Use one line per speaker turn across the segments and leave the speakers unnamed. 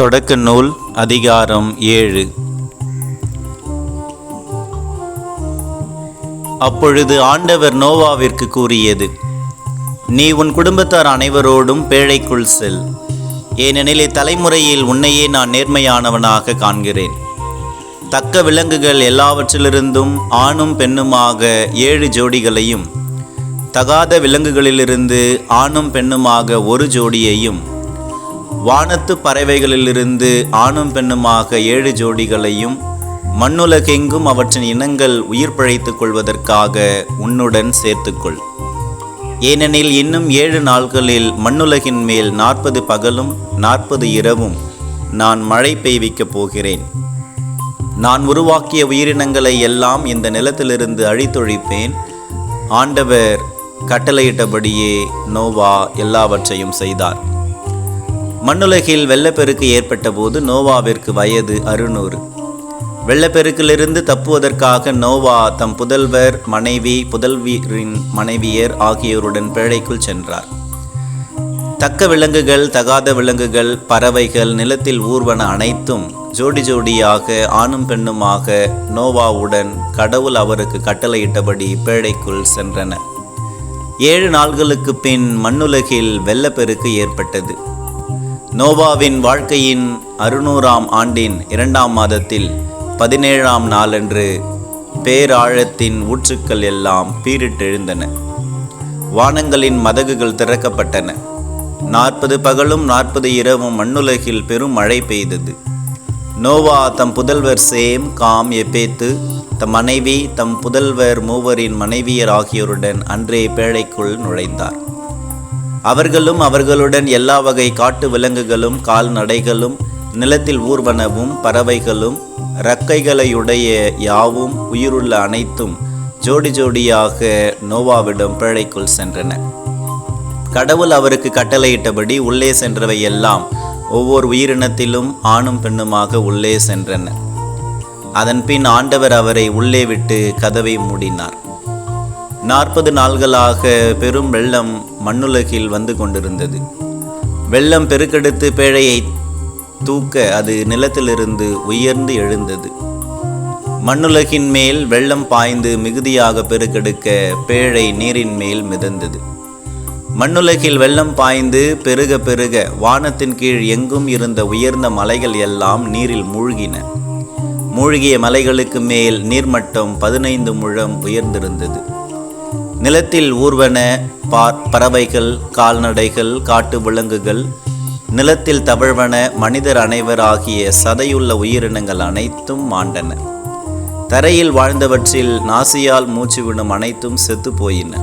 தொடக்க நூல் அதிகாரம் ஏழு. அப்பொழுது ஆண்டவர் நோவாவிற்கு கூறியது நீ உன் குடும்பத்தார் அனைவரோடும் பேழைக்குள் செல். ஏனெனில் இத்தலைமுறையில் உன்னையே நான் நேர்மையானவனாக காண்கிறேன். தக்க விலங்குகள் எல்லாவற்றிலிருந்தும் ஆணும் பெண்ணுமாக ஏழு ஜோடிகளையும் தகாத விலங்குகளிலிருந்து ஆணும் பெண்ணுமாக ஒரு ஜோடியையும் வானத்து பறவைகளிலிருந்து ஆணும் பெண்ணுமாக ஏழு ஜோடிகளையும் மண்ணுலகெங்கும் அவற்றின் இனங்கள் உயிர் பிழைத்துக் கொள்வதற்காக உன்னுடன் சேர்த்துக்கொள். ஏனெனில் இன்னும் ஏழு நாள்களில் மண்ணுலகின் மேல் நாற்பது பகலும் நாற்பது இரவும் நான் மழை பெய்விக்கப் போகிறேன். நான் உருவாக்கிய உயிரினங்களை எல்லாம் இந்த நிலத்திலிருந்து அழித்தொழிப்பேன். ஆண்டவர் கட்டளையிட்டபடியே நோவா எல்லாவற்றையும் செய்தார். மண்ணுலகில் வெள்ளப்பெருக்கு ஏற்பட்டபோது நோவாவிற்கு வயது அறுநூறு. வெள்ளப்பெருக்கிலிருந்து தப்புவதற்காக நோவா தம் புதல்வர் மனைவி புதல்வீரின் மனைவியர் ஆகியோருடன் பேழைக்குள் சென்றார். தக்க விலங்குகள் தகாத விலங்குகள் பறவைகள் நிலத்தில் ஊர்வன அனைத்தும் ஜோடி ஜோடியாக ஆணும் பெண்ணுமாக நோவாவுடன் கடவுள் அவருக்கு கட்டளையிட்டபடி பேழைக்குள் சென்றன. ஏழு நாள்களுக்கு பின் மண்ணுலகில் வெள்ளப்பெருக்கு ஏற்பட்டது. நோவாவின் வாழ்க்கையின் அறுநூறாம் ஆண்டின் இரண்டாம் மாதத்தில் பதினேழாம் நாளன்று பேராழத்தின் ஊற்றுக்கள் எல்லாம் பீரிட்டெழுந்தன. வானங்களின் மதகுகள் திறக்கப்பட்டன. நாற்பது பகலும் நாற்பது இரவும் மண்ணுலகில் பெரும் மழை பெய்தது. நோவா தம் புதல்வர் சேம் காம் எப்பேத்து தம் மனைவி தம் புதல்வர் மூவரின் மனைவியர் ஆகியோருடன் அன்றே பேழைக்குள் நுழைந்தார். அவர்களும் அவர்களுடன் எல்லா வகை காட்டு விலங்குகளும் கால்நடைகளும் நிலத்தில் ஊர்வனவும் பறவைகளும் இறக்கைகளையுடைய யாவும் உயிருள்ள அனைத்தும் ஜோடி ஜோடியாக நோவாவிடம் பிழைக்குள் சென்றன. கடவுள் அவருக்கு கட்டளையிட்டபடி உள்ளே சென்றவை எல்லாம் ஒவ்வொரு உயிரினத்திலும் ஆணும் பெண்ணுமாக உள்ளே சென்றன. அதன்பின் ஆண்டவர் அவரை உள்ளே விட்டு கதவை மூடினார். நாற்பது நாள்களாக பெரும் வெள்ளம் மண்ணுலகில் வந்து கொண்டிருந்தது. வெள்ளம் பெருக்கெடுத்து பேழையை தூக்க அது நிலத்திலிருந்து உயர்ந்து எழுந்தது. மண்ணுலகின் மேல் வெள்ளம் பாய்ந்து மிகுதியாக பெருக்கெடுக்க பேழை நீரின் மேல் மிதந்தது. மண்ணுலகில் வெள்ளம் பாய்ந்து பெருக பெருக வானத்தின் கீழ் எங்கும் இருந்த உயர்ந்த மலைகள் எல்லாம் நீரில் மூழ்கின. மூழ்கிய மலைகளுக்கு மேல் நீர்மட்டம் பதினைந்து முழம் உயர்ந்திருந்தது. நிலத்தில் ஊர்வன பா பறவைகள் கால்நடைகள் காட்டு விலங்குகள் நிலத்தில் தவழ்வன மனிதர் அனைவர் ஆகிய சதையுள்ள உயிரினங்கள் அனைத்தும் மாண்டன தரையில் வாழ்ந்தவற்றில் நாசியால் மூச்சுவிடும் அனைத்தும் செத்து போயின.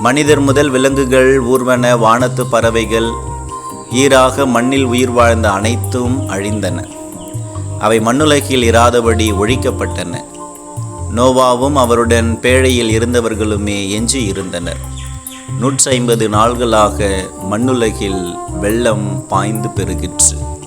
மனிதர் முதல் விலங்குகள் ஊர்வன வானத்து பறவைகள் ஈராக மண்ணில் உயிர் வாழ்ந்த அனைத்தும் அழிந்தன. அவை மண்ணுலகில் இராதபடி ஒழிக்கப்பட்டன. நோவாவும் அவருடன் பேழையில் இருந்தவர்களுமே எஞ்சி இருந்தனர். நூற்றி ஐம்பது நாள்களாக மண்ணுலகில் வெள்ளம் பாய்ந்து பெருகிற்று.